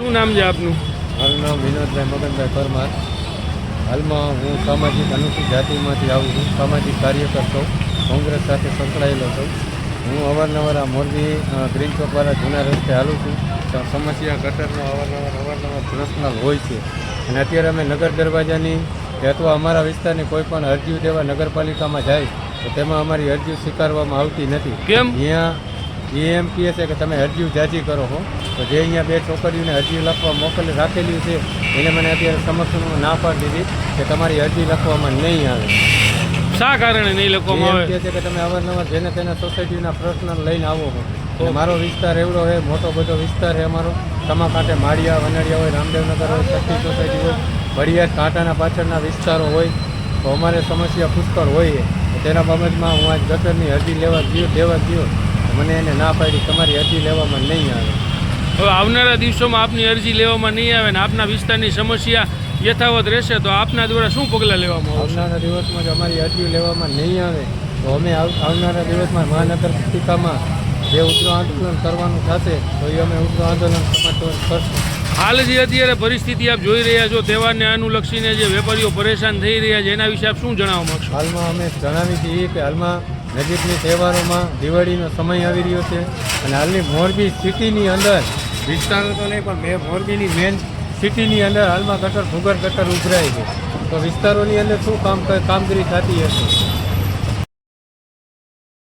શું નામ છે આપનું? મારું નામ વિનોદભાઈ મગનભાઈ પરમાર. હાલમાં હું સામાજિક અનુસૂચિત જાતિમાંથી આવું છું. સામાજિક કાર્યકર છું કોંગ્રેસ સાથે સંકળાયેલો છું. હું અવારનવાર આ મોરબી ગ્રીન ચોકવાળા જૂના રસ્તે હાલું છું. સમસ્યા ગટરનો અવારનવાર અવારનવાર પ્રશ્નલ હોય છે. અને અત્યારે અમે નગર દરવાજાની કે અથવા અમારા વિસ્તારની કોઈ પણ અરજીઓ દેવા નગરપાલિકામાં જાય તો તેમાં અમારી અરજીઓ સ્વીકારવામાં આવતી નથી. કેમ? અહીંયા એ એમ કહે છે કે તમે અરજીઓ જાજી કરો હો. તો જે અહીંયા બે છોકરીઓને અરજી લખવા મોકલી રાખેલી છે એને મને અત્યારે સમક્ષમાં ના પાડી દીધી કે તમારી અરજી લખવામાં નહીં આવે. શા કારણે નહીં લખવામાં આવે? કહે છે કે તમે અવારનવાર જેને તેના સોસાયટીના પ્રશ્ન લઈને આવો હો મારો વિસ્તાર એવડો છે મોટો બધો વિસ્તાર છે અમારો. તમાકાંઠે માળિયા વનડિયા હોય રામદેવનગર હોય શક્તિ સોસાયટી હોય વડિયાદ કાંટાના પાછળના વિસ્તારો હોય તો અમારે સમસ્યા પુષ્કળ હોય તેના બાબતમાં હું આજ ગટરની અરજી લેવા ગયો દેવા ગયો. મને એને ના પાડી તમારી અરજી લેવામાં નહીં આવે. હવે આવનારા દિવસોમાં આપની અરજી લેવામાં નહીં આવે ને આપના વિસ્તારની સમસ્યા યથાવત રહેશે તો આપના દ્વારા શું પગલાં લેવામાં આવશે? આવનારા દિવસમાં જો અમારી અરજી લેવામાં નહીં આવે તો અમે આવ- આવનારા દિવસમાં મહાનગરપાલિકામાં જે ઉગ્ર આંદોલન કરવાનું થશે તો એ અમે ઉગ્ર આંદોલન કરશું. હાલ જે અત્યારે પરિસ્થિતિ આપ જોઈ રહ્યા છો તહેવારને અનુલક્ષીને જે વેપારીઓ પરેશાન થઈ રહ્યા છે એના વિશે આપ શું જણાવવા માગશો? હાલમાં અમે જણાવી છીએ કે હાલમાં નજીકની તહેવારોમાં દિવાળીનો સમય આવી રહ્યો છે અને હાલની મોરબી સિટીની અંદર વિસ્તારો તો નહીં, પણ મોરબીની મેન સિટીની અંદર હાલમાં ગટર ભૂગર ગટર ઉભરાય છે. તો વિસ્તારોની અંદર શું કામ કામગીરી થતી હશે?